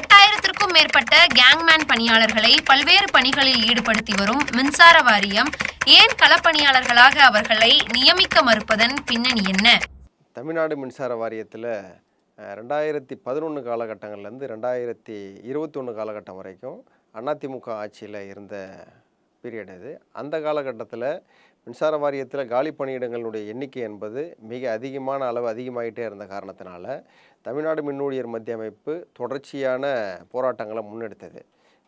எட்டாயிரத்திற்கும் மேற்பட்ட கேங்மேன் பணியாளர்களை பல்வேறு பணிகளில் ஈடுபடுத்தி வரும் மின்சார வாரியம் ஏன் களப்பணியாளர்களாக அவர்களை நியமிக்க மறுப்பதன் பின்னணி என்ன? தமிழ்நாடு மின்சார வாரியத்தில் ரெண்டாயிரத்தி பதினொன்று காலகட்டங்கள்லேருந்து ரெண்டாயிரத்தி இருபத்தொன்று காலகட்டம் வரைக்கும் அதிமுக ஆட்சியில் இருந்த பீரியட் இது. அந்த காலகட்டத்தில் மின்சார வாரியத்தில் காலி பணியிடங்களுடைய எண்ணிக்கை என்பது மிக அதிகமான அளவு அதிகமாகிட்டே இருந்த காரணத்தினால தமிழ்நாடு மின் ஊழியர் மத்திய அமைப்பு தொடர்ச்சியான போராட்டங்களை முன்னெடுத்தது.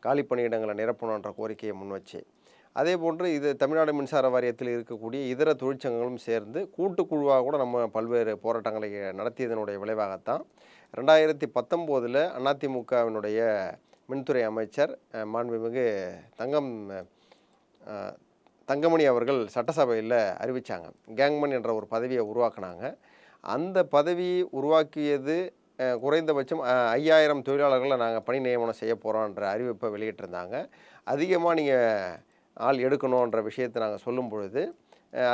காலி பணியிடங்களை நிரப்பணுன்ற கோரிக்கையை முன்வச்சு அதே போன்று இது தமிழ்நாடு மின்சார வாரியத்தில் இருக்கக்கூடிய இதர தொழிற்சங்கங்களும் சேர்ந்து கூட்டுக்குழுவாக கூட நம்ம பல்வேறு போராட்டங்களை நடத்தியதனுடைய விளைவாகத்தான் ரெண்டாயிரத்தி பத்தொம்போதில் அதிமுகவினுடைய மின்துறை அமைச்சர் மாண்புமிகு தங்கம் தங்கமணி அவர்கள் சட்டசபையில் அறிவித்தாங்க கேங்மன் என்ற ஒரு பதவியை உருவாக்குனாங்க. அந்த பதவி உருவாக்கியது குறைந்தபட்சம் ஐயாயிரம் தொழிலாளர்களை நாங்கள் பணி நியமனம் செய்ய போகிறோன்ற அறிவிப்பை வெளியிட்டிருந்தாங்க. அதிகமாக நீங்கள் ஆள் எடுக்கணுன்ற விஷயத்தை நாங்கள் சொல்லும் பொழுது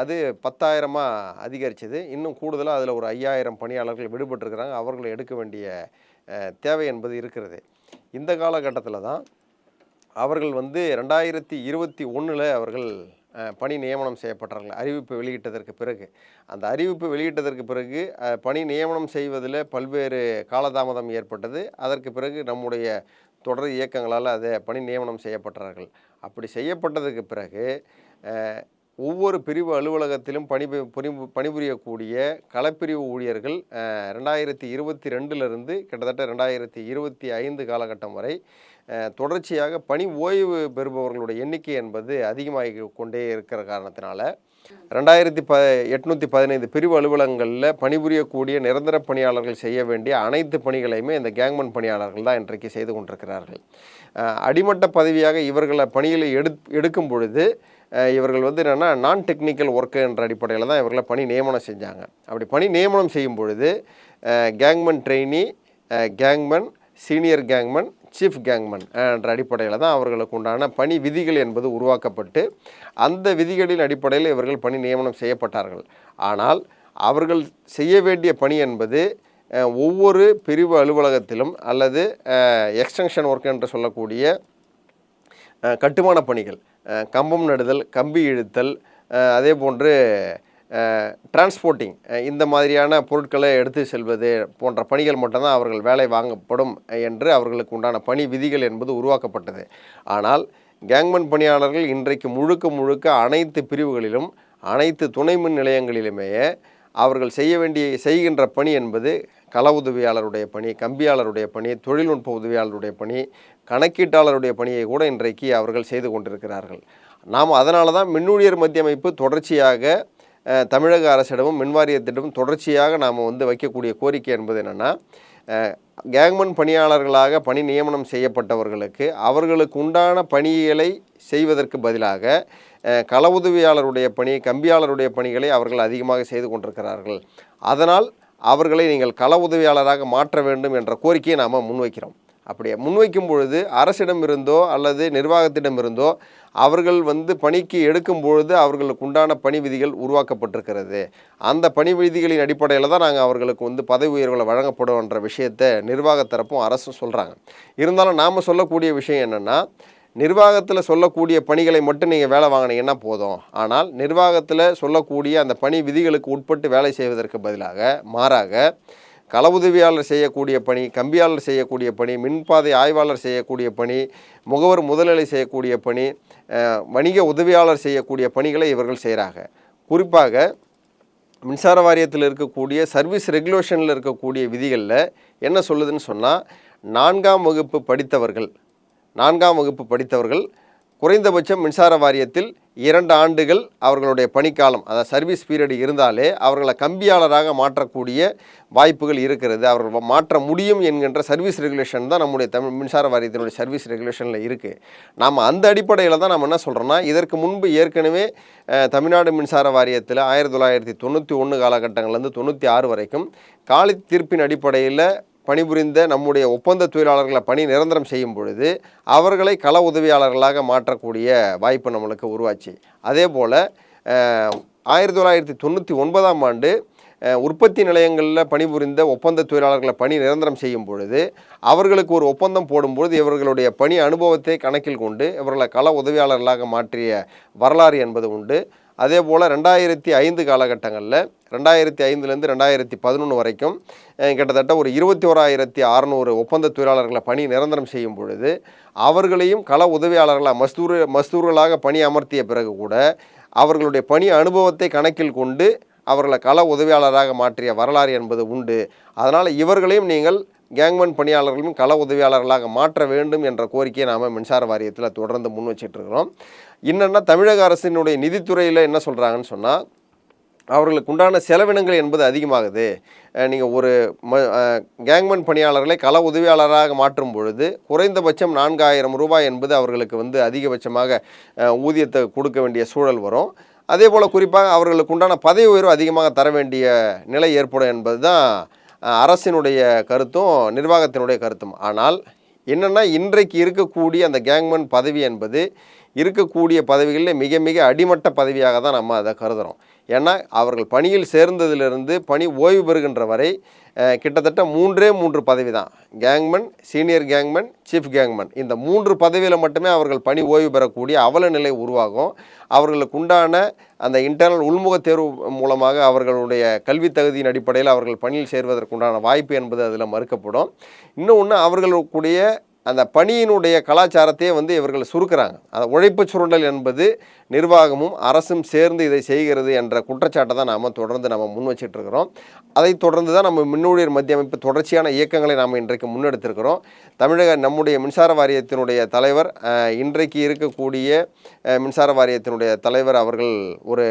அது பத்தாயிரமாக அதிகரிச்சது. இன்னும் கூடுதலாக அதில் ஒரு ஐயாயிரம் பணியாளர்கள் விடுபட்டிருக்கிறாங்க. அவர்களை எடுக்க வேண்டிய தேவை என்பது இருக்கிறது. இந்த காலகட்டத்தில் தான் அவர்கள் வந்து ரெண்டாயிரத்தி இருபத்தி ஒன்றில் அவர்கள் பணி நியமனம் செய்யப்பட்டார்கள் அறிவிப்பு வெளியிட்டதற்கு பிறகு அந்த அறிவிப்பு வெளியிட்டதற்கு பிறகு பணி நியமனம் செய்வதில் பல்வேறு காலதாமதம் ஏற்பட்டது. அதற்கு பிறகு நம்முடைய தொடர் இயக்கங்களால் அதை பணி நியமனம் செய்யப்பட்டார்கள் அப்படி செய்யப்பட்டதுக்கு பிறகு ஒவ்வொரு பிரிவு அலுவலகத்திலும் பணி புரி பணிபுரியக்கூடிய களப்பிரிவு ஊழியர்கள் ரெண்டாயிரத்தி இருபத்தி ரெண்டுலேருந்து கிட்டத்தட்ட ரெண்டாயிரத்தி இருபத்தி ஐந்து காலகட்டம் வரை தொடர்ச்சியாக பணி ஓய்வு பெறுபவர்களுடைய எண்ணிக்கை என்பது அதிகமாகி கொண்டே இருக்கிற காரணத்தினால ரெண்டாயிரத்தி ப எட்நூற்றி பதினைந்து பிரிவு அலுவலகங்களில் பணிபுரியக்கூடிய நிரந்தர பணியாளர்கள் செய்ய வேண்டிய அனைத்து பணிகளையுமே இந்த கேங்மன் பணியாளர்கள் தான் இன்றைக்கு செய்து கொண்டிருக்கிறார்கள். அடிமட்ட பதவியாக இவர்களை பணியில் எடு எடுக்கும் பொழுது இவர்கள் வந்து என்னென்னா நான் டெக்னிக்கல் ஒர்க்கு என்ற அடிப்படையில் தான் இவர்களை பணி நியமனம் செஞ்சாங்க. அப்படி பணி நியமனம் செய்யும் பொழுது gangman trainee gangman senior gangman chief gangman என்ற அடிப்படையில் தான் அவர்களுக்கு உண்டான பணி விதிகள் என்பது உருவாக்கப்பட்டு அந்த விதிகளின் அடிப்படையில் இவர்கள் பணி நியமனம் செய்யப்பட்டார்கள். ஆனால் அவர்கள் செய்ய வேண்டிய பணி என்பது ஒவ்வொரு பிரிவு அலுவலகத்திலும் அல்லது எக்ஸ்டென்ஷன் ஒர்க் என்று சொல்லக்கூடிய கட்டுமான பணிகள். கம்பம் நடுதல் கம்பி இழுத்தல் அதே போன்று டிரான்ஸ்போர்ட்டிங் இந்த மாதிரியான பொருட்களை எடுத்து செல்வது போன்ற பணிகள் மட்டும்தான் அவர்கள் வேலை வாங்கப்படும் என்று அவர்களுக்கு உண்டான பணி விதிகள் என்பது உருவாக்கப்பட்டது. ஆனால் கேங்மன் பணியாளர்கள் இன்றைக்கு முழுக்க முழுக்க அனைத்து பிரிவுகளிலும் அனைத்து துணை மின் நிலையங்களிலுமே அவர்கள் செய்ய வேண்டிய செய்கின்ற பணி என்பது கள உதவியாளருடைய பணி கம்பியாளருடைய பணி தொழில்நுட்ப உதவியாளருடைய பணி கணக்கீட்டாளருடைய பணியை கூட இன்றைக்கு அவர்கள் செய்து கொண்டிருக்கிறார்கள். நாம் அதனால தான் மின்னூழியர் மத்திய அமைப்பு தொடர்ச்சியாக தமிழக அரசிடமும் மின்வாரியத்திடமும் தொடர்ச்சியாக நாம் வந்து வைக்கக்கூடிய கோரிக்கை என்பது என்னென்னா கேங்மன் பணியாளர்களாக பணி நியமனம் செய்யப்பட்டவர்களுக்கு அவர்களுக்கு உண்டான பணிகளை செய்வதற்கு பதிலாக கள உதவியாளருடைய பணி கம்பியாளருடைய பணிகளை அவர்கள் அதிகமாக செய்து கொண்டிருக்கிறார்கள். அதனால் அவர்களை நீங்கள் கள உதவியாளராக மாற்ற வேண்டும் என்ற கோரிக்கையை நாம் முன்வைக்கிறோம். அப்படியே முன்வைக்கும் பொழுது அரசிடம் இருந்தோ அல்லது நிர்வாகத்திடம் இருந்தோ அவர்கள் வந்து பணிக்கு எடுக்கும் பொழுது அவர்களுக்கு உண்டான பணி விதிகள் உருவாக்கப்பட்டிருக்கிறது. அந்த பணி விதிகளின் அடிப்படையில் தான் நாங்கள் அவர்களுக்கு வந்து பதவி உயர்வுகளை வழங்கப்படும்ன்ற விஷயத்தை நிர்வாகத் தரப்பும் அரசும் சொல்கிறாங்க இருந்தாலும் நாம் சொல்லக்கூடிய விஷயம் என்னென்னா நிர்வாகத்தில் சொல்லக்கூடிய பணிகளை மட்டும் நீங்கள் வேலை வாங்கினீங்கன்னா போதும். ஆனால் நிர்வாகத்தில் சொல்லக்கூடிய அந்த பணி விதிகளுக்கு உட்பட்டு வேலை செய்வதற்கு பதிலாக மாறாக கள உதவியாளர் செய்யக்கூடிய பணி கம்பியாளர் செய்யக்கூடிய பணி மின்பாதை ஆய்வாளர் செய்யக்கூடிய பணி முகவர் முதல்நிலை செய்யக்கூடிய பணி வணிக உதவியாளர் செய்யக்கூடிய பணிகளை இவர்கள் செய்கிறாங்க குறிப்பாக மின்சார வாரியத்தில் இருக்கக்கூடிய சர்வீஸ் ரெகுலேஷனில் இருக்கக்கூடிய விதிகளில் என்ன சொல்லுதுன்னு சொன்னால் நான்காம் வகுப்பு படித்தவர்கள் நான்காம் வகுப்பு படித்தவர்கள் குறைந்தபட்சம் மின்சார வாரியத்தில் இரண்டு ஆண்டுகள் அவர்களுடைய பணிக்காலம் அதாவது சர்வீஸ் பீரியட் இருந்தாலே அவர்களை கம்பியாளராக மாற்றக்கூடிய வாய்ப்புகள் இருக்கிறது. அவர்கள் மாற்ற முடியும் என்கின்ற சர்வீஸ் ரெகுலேஷன் தான் நம்முடைய தமிழ் மின்சார வாரியத்தினுடைய சர்வீஸ் ரெகுலேஷனில் இருக்குது நாம் அந்த அடிப்படையில் தான் நம்ம என்ன சொல்கிறோன்னா இதற்கு முன்பு ஏற்கனவே தமிழ்நாடு மின்சார வாரியத்தில் ஆயிரத்தி தொள்ளாயிரத்தி தொண்ணூற்றி ஒன்று காலகட்டங்கள்லேருந்து தொண்ணூற்றி ஆறு வரைக்கும் காலி தீர்ப்பின் அடிப்படையில் பணிபுரிந்த நம்முடைய ஒப்பந்த தொழிலாளர்களை பணி நிரந்தரம் செய்யும் பொழுது அவர்களை கள உதவியாளர்களாக மாற்றக்கூடிய வாய்ப்பு நம்மளுக்கு உருவாச்சு. அதே போல் ஆயிரத்தி தொள்ளாயிரத்தி தொண்ணூற்றி ஒன்பதாம் ஆண்டு உற்பத்தி நிலையங்களில் பணிபுரிந்த ஒப்பந்த தொழிலாளர்களை பணி நிரந்தரம் செய்யும் பொழுது அவர்களுக்கு ஒரு ஒப்பந்தம் போடும்பொழுது இவர்களுடைய பணி அனுபவத்தை கணக்கில் கொண்டு இவர்களை கள உதவியாளர்களாக மாற்றிய வரலாறு என்பது உண்டு. அதே போல் ரெண்டாயிரத்தி ஐந்து காலகட்டங்களில் ரெண்டாயிரத்தி ஐந்துலேருந்து ரெண்டாயிரத்தி பதினொன்று வரைக்கும் கிட்டத்தட்ட ஒரு இருபத்தி ஓராயிரத்தி அறநூறு ஒப்பந்த தொழிலாளர்களை பணி நிரந்தரம் செய்யும் பொழுது அவர்களையும் கள உதவியாளர்களாக மஸ்தூர் மஸ்தூர்களாக பணி அமர்த்திய பிறகு கூட அவர்களுடைய பணி அனுபவத்தை கணக்கில் கொண்டு அவர்களை கள உதவியாளராக மாற்றிய வரலாறு என்பது உண்டு. அதனால் இவர்களையும் நீங்கள் கேங்மேன் பணியாளர்களும் கள உதவியாளர்களாக மாற்ற வேண்டும் என்ற கோரிக்கையை நாம் மின்சார வாரியத்தில் தொடர்ந்து முன் வச்சிட்ருக்கிறோம் என்னென்னா தமிழக அரசினுடைய நிதித்துறையில் என்ன சொல்கிறாங்கன்னு சொன்னால் அவர்களுக்கு உண்டான செலவினங்கள் என்பது அதிகமாகுது. நீங்கள் ஒரு ம அஹ், கேங்மேன் பணியாளர்களை கள உதவியாளராக மாற்றும் பொழுது குறைந்தபட்சம் நான்காயிரம் ரூபாய் என்பது அவர்களுக்கு வந்து அதிகபட்சமாக ஊதியத்தை கொடுக்க வேண்டிய சூழல் வரும். அதே போல் குறிப்பாக அவர்களுக்கு உண்டான பதவி உயர்வு அதிகமாக தர வேண்டிய நிலை ஏற்படும் என்பது தான் அரசினுடைய கருத்தும் நிர்வாகத்தினுடைய கருத்தும். ஆனால் என்னென்னா இன்றைக்கு இருக்கக்கூடிய அந்த கேங்மேன் பதவி என்பது இருக்கக்கூடிய பதவிகளில் மிக மிக அடிமட்ட பதவியாக தான் நம்ம அதை கருதுகிறோம் ஏன்னா அவர்கள் பணியில் சேர்ந்ததிலிருந்து பணி ஓய்வு பெறுகின்ற வரை கிட்டத்தட்ட மூன்றே மூன்று பதவி தான். Gangman senior gangman chief gangman. இந்த மூன்று பதவியில் மட்டுமே அவர்கள் பணி ஓய்வு பெறக்கூடிய அவல நிலை உருவாகும். அவர்களுக்கு உண்டான அந்த இன்டர்னல் உள்முக தேர்வு மூலமாக அவர்களுடைய கல்வி தகுதியின் அடிப்படையில் அவர்கள் பணியில் சேர்வதற்குண்டான வாய்ப்பு என்பது அதில் மறுக்கப்படும். இன்னும் ஒன்று அவர்களுக்குடைய அந்த பணியினுடைய கலாச்சாரத்தையே வந்து இவர்கள் சுருக்கிறாங்க. அந்த உழைப்பு சுருண்டல் என்பது நிர்வாகமும் அரசும் சேர்ந்து இதை செய்கிறது என்ற குற்றச்சாட்டை தான் நாம் தொடர்ந்து நம்ம முன் வச்சிட்ருக்கிறோம் அதை தொடர்ந்து தான் நம்ம மின்னூழியர் மத்திய அமைப்பு தொடர்ச்சியான இயக்கங்களை நாம் இன்றைக்கு முன்னெடுத்திருக்கிறோம். தமிழக நம்முடைய மின்சார வாரியத்தினுடைய தலைவர் இன்றைக்கு இருக்கக்கூடிய மின்சார வாரியத்தினுடைய தலைவர் அவர்கள் ஒரு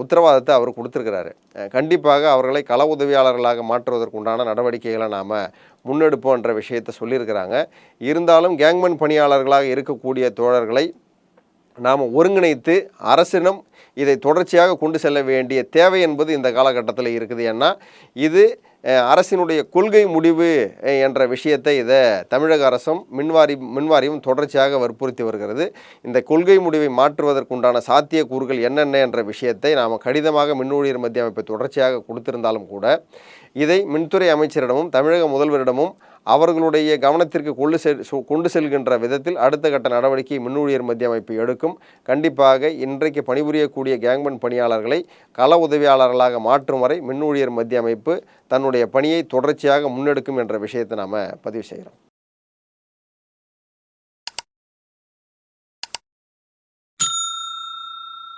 உத்தரவாதத்தை அவர் கொடுத்துருக்கிறாரு. கண்டிப்பாக அவர்களை கள உதவியாளர்களாக மாற்றுவதற்குண்டான நடவடிக்கைகளை நாம் முன்னெடுப்போன்ற விஷயத்தை சொல்லியிருக்கிறாங்க. இருந்தாலும் கேங்மன் பணியாளர்களாக இருக்கக்கூடிய தோழர்களை நாம் ஒருங்கிணைத்து அரசினம் இதை தொடர்ச்சியாக கொண்டு செல்ல வேண்டிய தேவை என்பது இந்த காலகட்டத்தில் இருக்குது. ஏன்னா இது அரசினுடைய கொள்கை முடிவு என்ற விஷயத்தை இதை தமிழக அரசும் மின்வாரி மின்வாரியும் தொடர்ச்சியாக வற்புறுத்தி வருகிறது. இந்த கொள்கை முடிவை மாற்றுவதற்குண்டான சாத்தியக்கூறுகள் என்னென்ன என்ற விஷயத்தை நாம் கடிதமாக மின்னூழியர் மத்திய அமைப்பை தொடர்ச்சியாக கொடுத்திருந்தாலும் கூட இதை மின்துறை அமைச்சரிடமும் தமிழக முதல்வரிடமும் அவர்களுடைய கவனத்திற்கு கொண்டு செல் கொண்டு செல்கின்ற விதத்தில் அடுத்த கட்ட நடவடிக்கை மின்னூழியர் மத்திய அமைப்பு எடுக்கும். கண்டிப்பாக இன்றைக்கு பணிபுரியக்கூடிய கேங்மேன் பணியாளர்களை கள உதவியாளர்களாக மாற்றும் வரை மின்னூழியர் மத்திய அமைப்பு தன்னுடைய பணியை தொடர்ச்சியாக முன்னெடுக்கும் என்ற விஷயத்தை நாம் பதிவு செய்கிறோம்.